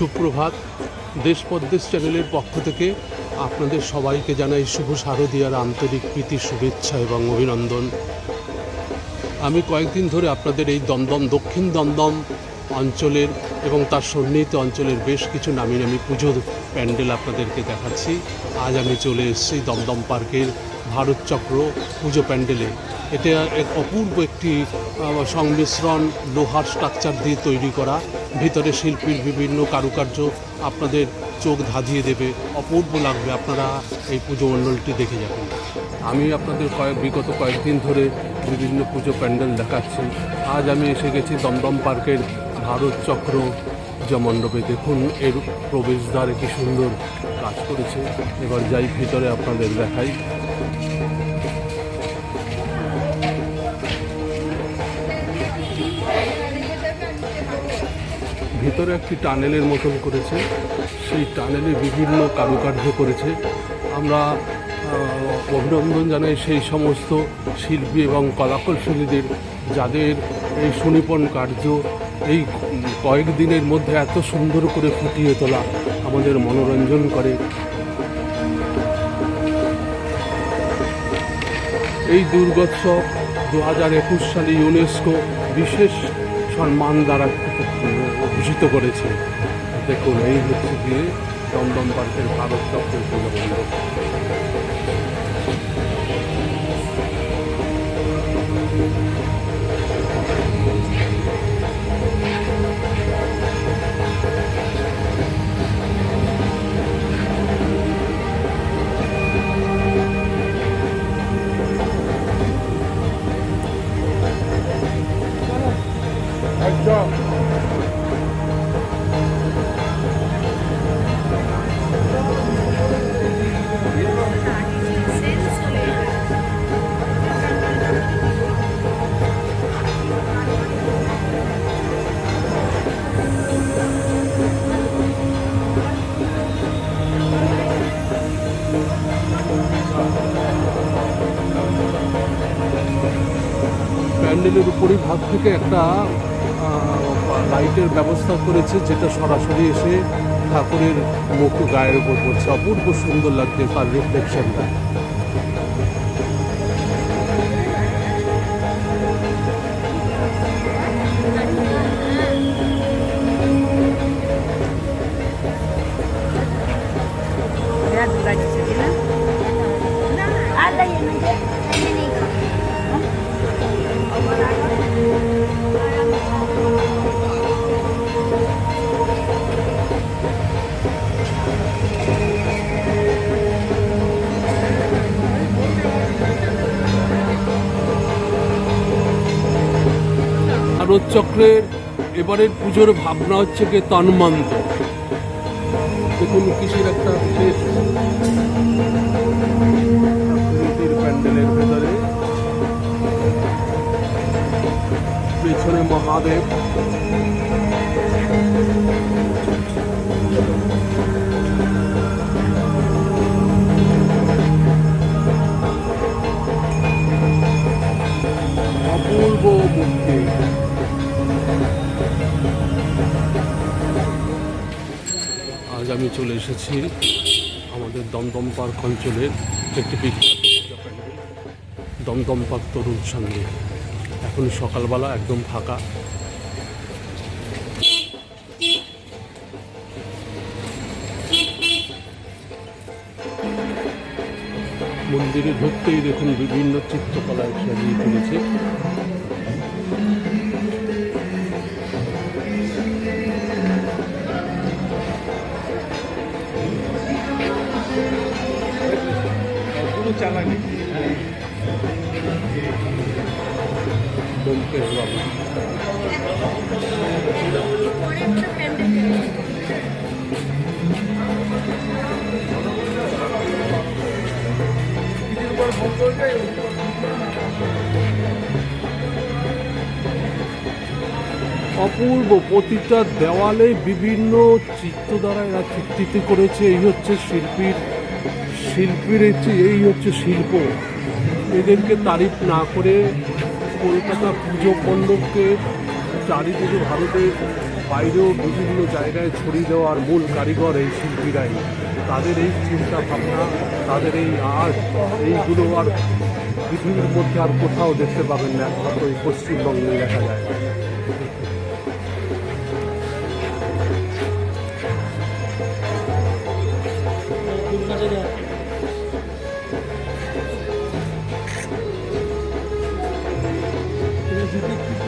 সুপ্রভাত। দেশ পদ্দেশ চ্যানেলের পক্ষ থেকে আপনাদের সবাইকে জানাই শুভ শারদীয়ার আন্তরিক প্রীতি, শুভেচ্ছা এবং অভিনন্দন। আমি কয়েকদিন ধরে আপনাদের এই দমদম, দক্ষিণ দমদম অঞ্চলের এবং তার সন্নিহিত অঞ্চলের বেশ কিছু নামি নামি পুজোর প্যান্ডেল আপনাদেরকে দেখাচ্ছি। আজ আমি চলে এসেছি দমদম পার্কের ভারত চক্র পুজো প্যান্ডেলে। এটা এক অপূর্ব একটি সংমিশ্রণ, লোহার স্ট্রাকচার দিয়ে তৈরি করা। ভিতরে শিল্পীর বিভিন্ন কারুকার্য আপনাদের চোখ ধাঁধিয়ে দেবে, অপূর্ব লাগবে। আপনারা এই পুজো মণ্ডলটি দেখে যাবেন। আমি আপনাদের কয়েক, বিগত কয়েকদিন ধরে বিভিন্ন পুজো প্যান্ডেল দেখাচ্ছি। আজ আমি এসে গেছি দমদম পার্কের ভারত চক্র পূজা মণ্ডপে। দেখুন, এর প্রবেশদ্বারে কি সুন্দর কাজ করেছে। এবার যাই ভিতরে আপনাদের দেখাই। ভিতরে একটি টানেলের মতন করেছে। সেই টানেলে বিভিন্ন কারুকার্য করেছে। আমরা অভিনন্দন জানাই সেই সমস্ত শিল্পী এবং কলাকৌশলীদের যাদের এই সুনিপন কার্য, এই কয়েকদিনের মধ্যে এত সুন্দর করে ফুটিয়ে তোলা আমাদের মনোরঞ্জন করে। এই দুর্গোৎসব দু হাজার একুশ সালে ইউনেস্কো বিশেষ সম্মান দ্বারা ভূষিত করেছে। দেখুন এই হচ্ছে গিয়ে দমদম পার্কের ভারত চক্রের পূজা মণ্ডপ প্যান্ডেলের উপরই ভাগ থেকে একটা লাইটের ব্যবস্থা করেছে, যেটা সরাসরি এসে ঠাকুরের মুখ গায়ের উপর পড়ছে। অপূর্ব সুন্দর লাগছে তার রিফ্লেকশনটা de ভারত চক্রের এবারের পুজোর ভাবনা হচ্ছে কি তন্মন্ত দেখুন কিসের একটা বিশেষ প্যান্ডেলের ভেতরে পেছনে মহাদেব। আমি চলে এসেছি আমাদের দমদম পার্ক অঞ্চলের একটি বিখ্যাত দমদম পার্ক তরুণ সঙ্গে। এখন সকালবেলা একদম ফাঁকা। মন্দিরে ঢুকতেই দেখুন বিভিন্ন চিত্রকলায় সাজিয়ে তুলেছে। বাবু অপূর্ব প্রতিটা দেওয়ালে বিভিন্ন চিত্র দ্বারা এরা চিত্রিত করেছে। এই হচ্ছে শিল্পীর শিল্পীর হচ্ছে এই হচ্ছে শিল্প। এদেরকে তারিফ না করে কলকাতা পুজো মণ্ডপকে চারিদিকে ভারতের বাইরেও বিভিন্ন জায়গায় ছড়িয়ে দেওয়ার মূল কারিগর এই শিল্পীরাই। তাদের এই চিন্তা ভাবনা তাদের এই আর্ট, এইগুলো আর পৃথিবীর মধ্যে আর কোথাও দেখতে পাবেন না, একমাত্র এই পশ্চিমবঙ্গে দেখা যায়।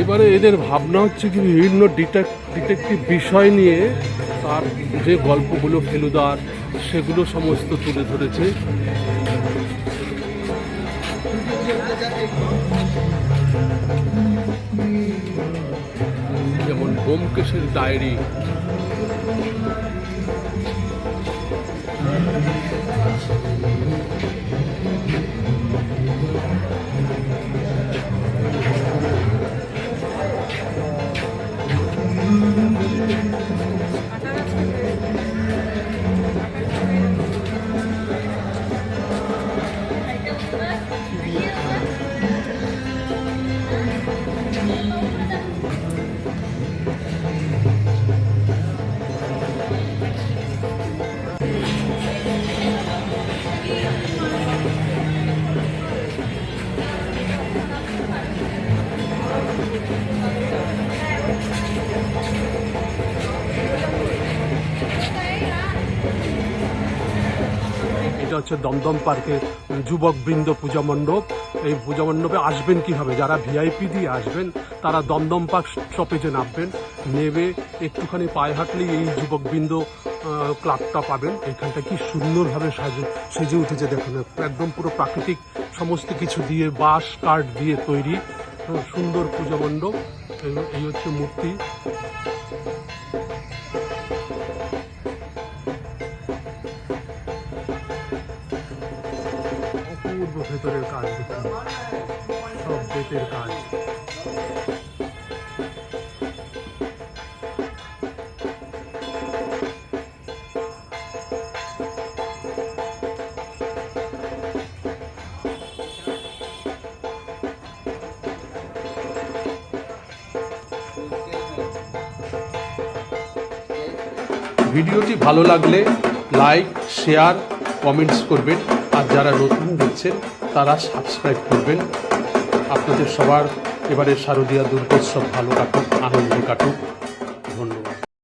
এবারে এদের ভাবনা হচ্ছে কি বিভিন্ন ডিটেকটিভ বিষয় নিয়ে তার যে গল্পগুলো ফেলুদার, সেগুলো সমস্ত তুলে ধরেছে। যেমন বোমকেশের ডায়েরি এটা হচ্ছে দমদম পার্কে যুবক বৃন্দ পূজা মণ্ডপ। এই পূজা মণ্ডপে আসবেন কীভাবে? যারা ভিআইপি দিয়ে আসবেন, তারা দমদম পার্ক স্টপেজে নামবেন। নেবে একটুখানি পায়ে হাঁটলেই এই যুবক বৃন্দ ক্লাবটা পাবেন। এখানটা কি সুন্দরভাবে সাজে, সেজে উঠেছে, দেখুন। একদম পুরো প্রাকৃতিক সমস্ত কিছু দিয়ে বাঁশ, কাঠ দিয়ে তৈরি। সুন্দর পূজা মণ্ডপ। এই হচ্ছে মূর্তি। ভেতরের কাজ দেখুন। সব বেতের কাজ। ভিডিওটি ভালো লাগলে লাইক, শেয়ার, কমেন্টস করবেন। আর যারা নতুন দেখছেন তারা সাবস্ক্রাইব করবেন। আপনাদের সবার এবারে শারদীয়া দুর্গোৎসব ভালো কাটুক আনন্দ কাটুক।